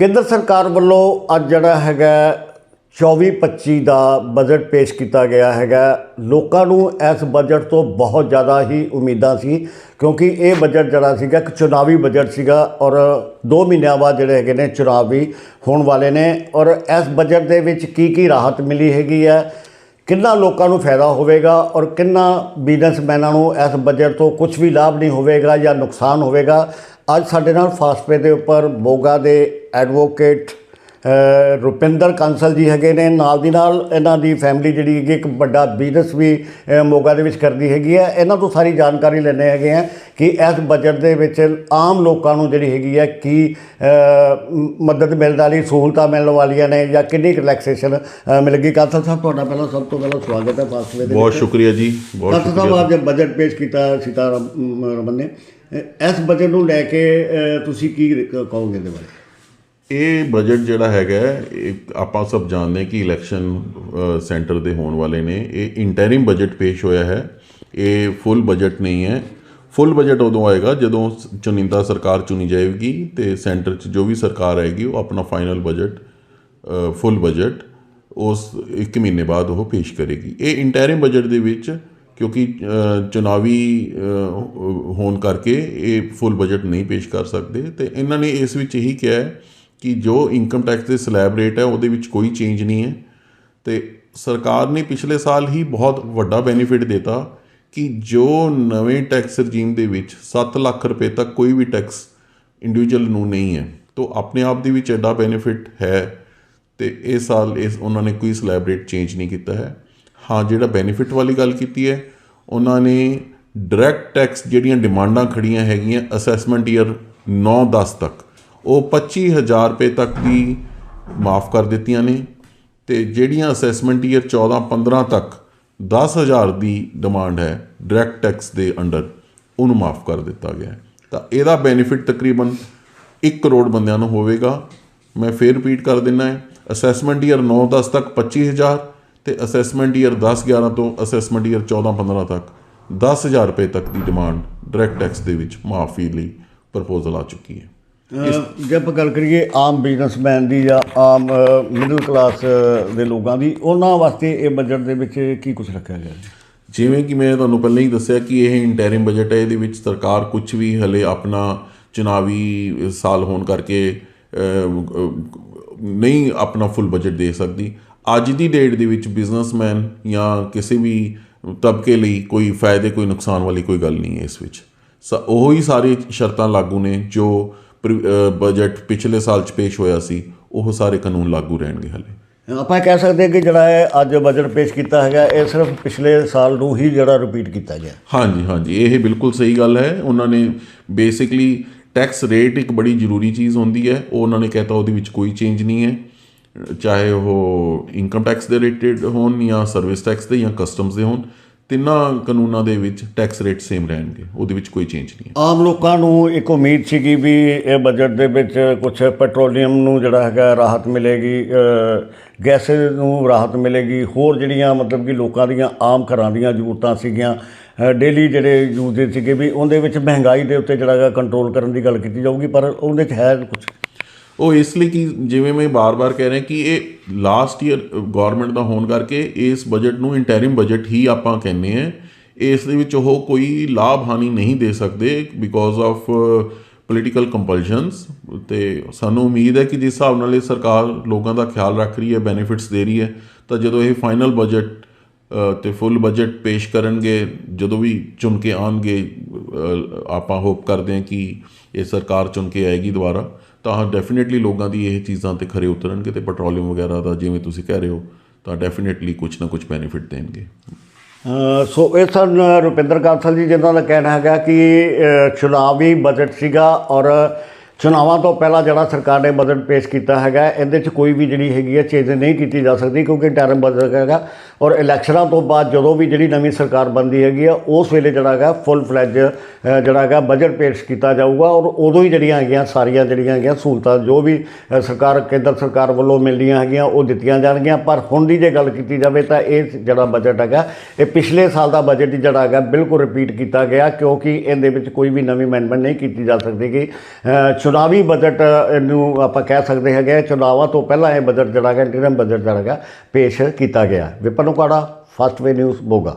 ਕੇਂਦਰ ਸਰਕਾਰ ਵੱਲੋਂ ਅੱਜ ਜਿਹੜਾ ਹੈਗਾ 24-25 ਦਾ ਬਜਟ ਪੇਸ਼ ਕੀਤਾ ਗਿਆ ਹੈਗਾ। ਲੋਕਾਂ ਨੂੰ ਇਸ ਬਜਟ ਤੋਂ ਬਹੁਤ ਜ਼ਿਆਦਾ ਹੀ ਉਮੀਦਾਂ ਸੀ, ਕਿਉਂਕਿ ਇਹ ਬਜਟ ਜਿਹੜਾ ਸੀਗਾ ਇੱਕ ਚੁਣਾਵੀ ਬਜਟ ਸੀਗਾ ਔਰ 2 ਮਹੀਨਿਆਂ ਬਾਅਦ ਜਿਹੜੇ ਹੈਗੇ ਨੇ ਚੁਣਾਵ ਵੀ ਹੋਣ ਵਾਲੇ ਨੇ ਔਰ ਇਸ ਬਜਟ ਦੇ ਵਿੱਚ ਕੀ ਕੀ ਰਾਹਤ ਮਿਲੀ ਹੈਗੀ ਹੈ, ਕਿੰਨਾ ਲੋਕਾਂ ਨੂੰ ਫਾਇਦਾ ਹੋਵੇਗਾ ਔਰ ਕਿੰਨਾ ਬਿਜ਼ਨਸਮੈਨਾਂ ਨੂੰ ਇਸ ਬਜਟ ਤੋਂ ਕੁਝ ਵੀ ਲਾਭ ਨਹੀਂ ਹੋਵੇਗਾ ਜਾਂ ਨੁਕਸਾਨ ਹੋਵੇਗਾ। ਅੱਜ ਸਾਡੇ ਨਾਲ ਫਾਸਟਵੇ ਦੇ ਉੱਪਰ ਮੋਗਾ ਦੇ ਐਡਵੋਕੇਟ ਰੁਪਿੰਦਰ ਕਾਂਸਲ ਜੀ ਹੈਗੇ ਨੇ। ਨਾਲ ਦੀ ਨਾਲ ਇਹਨਾਂ ਦੀ ਫੈਮਿਲੀ ਜਿਹੜੀ ਹੈਗੀ ਇੱਕ ਵੱਡਾ ਬਿਜ਼ਨਸ ਵੀ ਮੋਗਾ ਦੇ ਵਿੱਚ ਕਰਦੀ ਹੈਗੀ ਹੈ। ਇਹਨਾਂ ਤੋਂ ਸਾਰੀ ਜਾਣਕਾਰੀ ਲੈਣੇ ਹੈਗੇ ਆ ਕਿ ਇਸ ਬਜਟ ਦੇ ਵਿੱਚ ਆਮ ਲੋਕਾਂ ਨੂੰ ਜਿਹੜੀ ਹੈਗੀ ਹੈ ਕੀ ਮਦਦ ਮਿਲਣ ਵਾਲੀ ਸਹੂਲਤਾਂ ਮਿਲਣ ਵਾਲੀਆਂ ਨੇ ਜਾਂ ਕਿੰਨੀ ਰਿਲੈਕਸੇਸ਼ਨ ਮਿਲੇਗੀ। ਕਾਂਸਲ ਸਾਹਿਬ ਤੁਹਾਡਾ ਪਹਿਲਾਂ ਸਭ ਤੋਂ ਪਹਿਲਾਂ ਸਵਾਗਤ ਹੈ ਫਾਸਟਵੇ ਦੇ ਬਹੁਤ ਸ਼ੁਕਰੀਆ ਜੀ ਬਹੁਤ ਕਾਂਸਲ ਸਾਹਿਬ ਸ਼ੁਕਰੀਆ। ਅੱਜ ਬਜਟ ਪੇਸ਼ ਕੀਤਾ ਸੀਤਾਰਮ ਰਮਨ ਨੇ। ਇਸ ਬਜਟ ਨੂੰ ਲੈ ਕੇ ਤੁਸੀਂ ਕੀ ਕਹੋਗੇ ਇਹਦੇ ਬਾਰੇ? ਇਹ ਬਜਟ ਜਿਹੜਾ ਹੈਗਾ ਆਪਾਂ ਸਭ ਜਾਣਦੇ ਹਾਂ ਕਿ ਇਲੈਕਸ਼ਨ ਸੈਂਟਰ ਦੇ ਹੋਣ ਵਾਲੇ ਨੇ। ਇਹ ਇੰਟਰਿਮ ਬਜਟ ਪੇਸ਼ ਹੋਇਆ ਹੈ। ਇਹ ਫੁੱਲ ਬਜਟ ਨਹੀਂ ਹੈ। ਫੁੱਲ ਬਜਟ ਉਦੋਂ ਆਏਗਾ ਜਦੋਂ ਚੁਣਿੰਦਾ ਸਰਕਾਰ ਚੁਣੀ ਜਾਏਗੀ ਤੇ ਸੈਂਟਰ 'ਚ ਜੋ ਵੀ ਸਰਕਾਰ ਆਏਗੀ, ਉਹ ਆਪਣਾ ਫਾਈਨਲ ਬਜਟ ਫੁੱਲ ਬਜਟ ਉਸ ਇੱਕ ਮਹੀਨੇ ਬਾਅਦ ਉਹ ਪੇਸ਼ ਕਰੇਗੀ। ਇਹ ਇੰਟਰਿਮ ਬਜਟ ਦੇ ਵਿੱਚ ਕਿਉਂਕਿ ਚੁਣਾਵੀ ਹੋਣ ਕਰਕੇ ਇਹ ਫੁੱਲ ਬਜਟ ਨਹੀਂ ਪੇਸ਼ ਕਰ ਸਕਦੇ ਤੇ ਇਹਨਾਂ ਨੇ ਇਸ ਵਿੱਚ ਇਹੀ ਕਿਹਾ ਹੈ ਕਿ ਜੋ ਇਨਕਮ ਟੈਕਸ ਦੇ ਸਲੈਬ ਰੇਟ ਹੈ, ਉਹਦੇ ਵਿੱਚ ਕੋਈ ਚੇਂਜ ਨਹੀਂ ਹੈ। ਤੇ ਸਰਕਾਰ ਨੇ ਪਿਛਲੇ ਸਾਲ ਹੀ ਬਹੁਤ ਵੱਡਾ ਬੈਨੀਫਿਟ ਦਿੱਤਾ ਕਿ ਜੋ ਨਵੇਂ ਟੈਕਸ ਰਜੀਮ ਦੇ ਵਿੱਚ 7 ਲੱਖ ਰੁਪਏ ਤੱਕ ਕੋਈ ਵੀ ਟੈਕਸ ਇੰਡੀਵਿਜੂਅਲ ਨੂੰ ਨਹੀਂ ਹੈ, ਤੋਂ ਆਪਣੇ ਆਪ ਦੇ ਵਿੱਚ ਐਡਾ ਬੈਨੀਫਿਟ ਹੈ ਤੇ ਇਹ ਸਾਲ ਇਸ, ਉਹਨਾਂ ਨੇ ਕੋਈ ਸਲੈਬ ਰੇਟ ਚੇਂਜ ਨਹੀਂ ਕੀਤਾ ਹੈ। ਹਾਂ, ਜਿਹੜਾ ਬੈਨੀਫਿਟ ਵਾਲੀ ਗੱਲ ਕੀਤੀ ਹੈ, ਉਹਨਾਂ ਨੇ ਡਾਇਰੈਕਟ ਟੈਕਸ ਜਿਹੜੀਆਂ ਡਿਮਾਂਡਾਂ ਖੜੀਆਂ ਹੈਗੀਆਂ ਅਸੈਸਮੈਂਟ ਈਅਰ 9-10 ਤੱਕ ਉਹ 25000 ਰੁਪਏ ਤੱਕ ਦੀ ਮਾਫ ਕਰ ਦਿੱਤੀਆਂ ਨੇ ਤੇ ਜਿਹੜੀਆਂ ਅਸੈਸਮੈਂਟ ਈਅਰ 14-15 ਤੱਕ 10000 ਦੀ ਡਿਮਾਂਡ ਹੈ ਡਾਇਰੈਕਟ ਟੈਕਸ ਦੇ ਅੰਡਰ ਉਹਨੂੰ ਮਾਫ ਕਰ ਦਿੱਤਾ ਗਿਆ ਤਾਂ ਇਹਦਾ ਬੈਨੀਫਿਟ ਤਕਰੀਬਨ 1 ਕਰੋੜ ਬੰਦਿਆਂ ਨੂੰ ਹੋਵੇਗਾ। ਮੈਂ ਫੇਰ ਰਿਪੀਟ ਕਰ ਦਿੰਨਾ ਹੈ, ਅਸੈਸਮੈਂਟ ਈਅਰ 9-10 ਤੱਕ 25000 ਤੇ ਅਸੈਸਮੈਂਟ ਈਅਰ 10-11 ਤੋਂ ਅਸੈਸਮੈਂਟ ਈਅਰ 14-15 ਤੱਕ 10000 ਰੁਪਏ ਤੱਕ ਦੀ ਡਿਮਾਂਡ ਡਾਇਰੈਕਟ ਟੈਕਸ ਦੇ ਵਿੱਚ ਮਾਫੀ ਲਈ ਪ੍ਰਪੋਜ਼ਲ ਆ ਚੁੱਕੀ ਹੈ। ਜੇ ਆਪਾਂ ਗੱਲ ਕਰੀਏ ਆਮ ਬਿਜ਼ਨਸਮੈਨ ਦੀ ਜਾਂ ਆਮ ਮਿਡਲ ਕਲਾਸ ਦੇ ਲੋਕਾਂ ਦੀ, ਉਹਨਾਂ ਵਾਸਤੇ ਇਹ ਬਜਟ ਦੇ ਵਿੱਚ ਕੀ ਕੁਝ ਰੱਖਿਆ ਗਿਆ ਹੈ ਜਿਵੇਂ ਕਿ ਮੈਂ ਤੁਹਾਨੂੰ ਪਹਿਲਾਂ ਹੀ ਦੱਸਿਆ ਕਿ ਇਹ ਇੰਟਰਿਮ ਬਜਟ ਹੈ, ਇਹਦੇ ਵਿੱਚ ਸਰਕਾਰ ਕੁਝ ਵੀ ਹਲੇ ਆਪਣਾ ਚੁਣਾਵੀ ਸਾਲ ਹੋਣ ਕਰਕੇ ਨਹੀਂ ਆਪਣਾ ਫੁੱਲ ਬਜਟ ਦੇ ਸਕਦੀ। ਅੱਜ ਦੀ ਡੇਟ ਦੇ ਵਿੱਚ ਬਿਜ਼ਨਸਮੈਨ ਜਾਂ ਕਿਸੇ ਵੀ ਤਬਕੇ ਲਈ ਕੋਈ ਫਾਇਦੇ, ਕੋਈ ਨੁਕਸਾਨ ਵਾਲੀ ਕੋਈ ਗੱਲ ਨਹੀਂ ਹੈ ਇਸ ਵਿੱਚ। ਸ- ਉਹੀ ਹੀ ਸਾਰੀ ਸ਼ਰਤਾਂ ਲਾਗੂ ਨੇ ਜੋ ਬਜਟ ਪਿਛਲੇ ਸਾਲ ਚ ਪੇਸ਼ ਹੋਇਆ ਸੀ ਉਹ ਸਾਰੇ ਕਾਨੂੰਨ ਲਾਗੂ ਰਹਿਣਗੇ ਹਲੇ। ਆਪਾਂ ਕਹਿ ਸਕਦੇ ਹਾਂ ਕਿ ਜਿਹੜਾ ਹੈ ਅੱਜ ਬਜਟ ਪੇਸ਼ ਕੀਤਾ ਹੈਗਾ ਇਹ ਸਿਰਫ ਪਿਛਲੇ ਸਾਲ ਨੂੰ ਹੀ ਜਿਹੜਾ ਰਿਪੀਟ ਕੀਤਾ ਗਿਆ। ਹਾਂਜੀ ਹਾਂਜੀ ਇਹ ਬਿਲਕੁਲ ਸਹੀ ਗੱਲ ਹੈ। ਉਹਨਾਂ ਨੇ ਬੇਸਿਕਲੀ ਟੈਕਸ ਰੇਟ ਇੱਕ ਬੜੀ ਜ਼ਰੂਰੀ ਚੀਜ਼ ਹੁੰਦੀ ਹੈ। ਉਹ ਉਹਨਾਂ ਨੇ ਕਹਿਤਾ ਉਹਦੇ ਵਿੱਚ ਕੋਈ ਚੇਂਜ ਨਹੀਂ ਹੈ। ਚਾਹੇ ਉਹ ਇਨਕਮ ਟੈਕਸ ਦੇ ਰਿਲੇਟਡ ਹੋਣ ਜਾਂ ਸਰਵਿਸ ਟੈਕਸ ਦੇ ਜਾਂ ਕਸਟਮਸ ਦੇ ਹੋਣ। ਤਿੰਨਾਂ ਕਾਨੂੰਨਾਂ ਦੇ ਵਿੱਚ ਟੈਕਸ ਰੇਟ ਸੇਮ ਰਹਿਣਗੇ, ਉਹਦੇ ਵਿੱਚ ਕੋਈ ਚੇਂਜ ਨਹੀਂ ਹੈ। ਆਮ ਲੋਕਾਂ ਨੂੰ ਇੱਕ ਉਮੀਦ ਸੀਗੀ ਵੀ ਇਹ ਬਜਟ ਦੇ ਵਿੱਚ ਕੁਝ ਪੈਟਰੋਲੀਅਮ ਨੂੰ ਜਿਹੜਾ ਹੈਗਾ ਰਾਹਤ ਮਿਲੇਗੀ ਗੈਸ ਨੂੰ ਰਾਹਤ ਮਿਲੇਗੀ, ਹੋਰ ਜਿਹੜੀਆਂ ਮਤਲਬ ਕਿ ਲੋਕਾਂ ਦੀਆਂ ਆਮ ਘਰਾਂ ਦੀਆਂ ਜ਼ਰੂਰਤਾਂ ਸੀਗੀਆਂ ਡੇਲੀ ਜਿਹੜੇ ਯੂਜ਼ਡ ਸੀਗੇ ਵੀ ਉਹਦੇ ਵਿੱਚ ਮਹਿੰਗਾਈ ਦੇ ਉੱਤੇ ਜਿਹੜਾ ਹੈਗਾ ਕੰਟਰੋਲ ਕਰਨ ਦੀ ਗੱਲ ਕੀਤੀ ਜਾਊਗੀ, ਪਰ ਉਹਦੇ 'ਚ ਹੈ ਕੁਝ ਉਹ ਇਸ ਲਈ ਕਿ ਜਿਵੇਂ ਮੈਂ ਬਾਰ-ਬਾਰ ਕਹਿ ਰਿਹਾ ਕਿ ਇਹ ਲਾਸਟ ਈਅਰ ਗਵਰਨਮੈਂਟ ਦਾ ਹੋਣ ਕਰਕੇ ਇਸ ਬਜਟ ਨੂੰ ਇੰਟਰਿਮ ਬਜਟ ਹੀ ਆਪਾਂ ਕਹਿੰਦੇ ਆ ਇਸ ਦੇ ਵਿੱਚ ਉਹ ਕੋਈ ਲਾਭ ਹਾਨੀ ਨਹੀਂ ਦੇ ਸਕਦੇ ਬਿਕੋਜ਼ ਆਫ ਪੋਲੀਟੀਕਲ ਕੰਪਲਸ਼ਨਸ ਤੇ ਸਾਨੂੰ ਉਮੀਦ ਹੈ ਕਿ ਜਿਸ ਹਿਸਾਬ ਨਾਲ ਇਹ ਸਰਕਾਰ ਲੋਕਾਂ ਦਾ ਖਿਆਲ ਰੱਖ ਰਹੀ ਹੈ ਬੈਨੀਫਿਟਸ ਦੇ ਰਹੀ ਹੈ ਤਾਂ ਜਦੋਂ ਇਹ ਫਾਈਨਲ ਬਜਟ ਅ, ਤੇ ਫੁੱਲ ਬਜਟ ਪੇਸ਼ ਕਰਨਗੇ ਜਦੋਂ ਵੀ ਚੁਣ ਕੇ ਆਣਗੇ ਆਪਾਂ ਹੋਪ ਕਰਦੇ ਹਾਂ ਕਿ ਇਹ ਸਰਕਾਰ ਚੁਣ ਕੇ ਆਏਗੀ ਦੁਬਾਰਾ। ਤਾਂ ਡੈਫੀਨਿਟਲੀ ਲੋਕਾਂ ਦੀ ਇਹ ਚੀਜ਼ਾਂ ਤੇ ਖਰੇ ਉਤਰਨਗੇ ਤੇ ਪੈਟਰੋਲੀਅਮ ਵਗੈਰਾ ਦਾ ਜਿਵੇਂ ਤੁਸੀਂ ਕਹਿ ਰਹੇ ਹੋ ਤਾਂ ਡੈਫੀਨਿਟਲੀ ਕੁਝ ਨਾ ਕੁਝ ਬੈਨੀਫਿਟ ਦੇਣਗੇ। ਸੋ ਇਹ ਸਨ ਰੁਪਿੰਦਰ ਕਾਂਸਲ ਜੀ ਜਿਨ੍ਹਾਂ ਦਾ ਕਹਿਣਾ ਹੈਗਾ ਕਿ ਅ, ਚੁਣਾਵੀ ਬਜਟ ਸੀਗਾ ਔਰ ਚੁਣਾਵਾਂ ਤੋਂ ਪਹਿਲਾਂ ਜਿਹੜਾ ਸਰਕਾਰ ਨੇ ਬਜਟ ਪੇਸ਼ ਕੀਤਾ ਹੈਗਾ ਇਹਦੇ 'ਚ ਕੋਈ ਵੀ ਜਿਹੜੀ ਹੈਗੀ ਹੈ ਚੇਂਜ ਨਹੀਂ ਕੀਤੀ ਜਾ ਸਕਦੀ ਕਿਉਂਕਿ ਟਰਮ ਬਜਟ ਹੈਗਾ। ਔਰ ਇਲੈਕਸ਼ਨਾਂ ਤੋਂ ਬਾਅਦ ਜਦੋਂ ਵੀ ਜਿਹੜੀ ਨਵੀਂ ਸਰਕਾਰ ਬਣਦੀ ਹੈਗੀ ਆ, ਉਸ ਵੇਲੇ ਜਿਹੜਾ ਹੈਗਾ ਫੁੱਲ ਫਲੈਜ ਜਿਹੜਾ ਹੈਗਾ ਬਜਟ ਪੇਸ਼ ਕੀਤਾ ਜਾਊਗਾ ਔਰ ਉਦੋਂ ਹੀ ਜਿਹੜੀਆਂ ਹੈਗੀਆਂ, ਸਾਰੀਆਂ ਜਿਹੜੀਆਂ ਹੈਗੀਆਂ ਸਹੂਲਤਾਂ ਜੋ ਵੀ ਸਰਕਾਰ, ਕੇਂਦਰ ਸਰਕਾਰ ਵੱਲੋਂ ਮਿਲਦੀਆਂ ਹੈਗੀਆਂ, ਉਹ ਦਿੱਤੀਆਂ ਜਾਣਗੀਆਂ। ਪਰ ਹੁਣ ਦੀ ਜੇ ਗੱਲ ਕੀਤੀ ਜਾਵੇ ਤਾਂ ਇਹ ਜਿਹੜਾ ਬਜਟ ਹੈਗਾ, ਇਹ ਪਿਛਲੇ ਸਾਲ ਦਾ ਬਜਟ ਜਿਹੜਾ ਹੈਗਾ ਬਿਲਕੁਲ ਰਿਪੀਟ ਕੀਤਾ ਗਿਆ ਕਿਉਂਕਿ ਇਹਦੇ ਵਿੱਚ ਕੋਈ ਵੀ ਨਵੀਂ ਅਮੈਂਡਮੈਂਟ ਨਹੀਂ ਕੀਤੀ ਜਾ ਸਕਦੀ ਕਿ ਚੁਣਾਵੀ ਬਜਟ ਨੂੰ ਆਪਾਂ ਕਹਿ ਸਕਦੇ ਹੈਗੇ ਚੁਣਾਵਾਂ ਤੋਂ ਪਹਿਲਾਂ ਇਹ ਬਜਟ ਜਿਹੜਾ ਹੈਗਾ ਇੰਟਰਮ ਬਜਟ ਜਿਹੜਾ ਹੈਗਾ, ਪੇਸ਼ ਕੀਤਾ ਗਿਆ। Vipan Ukara first way news Moga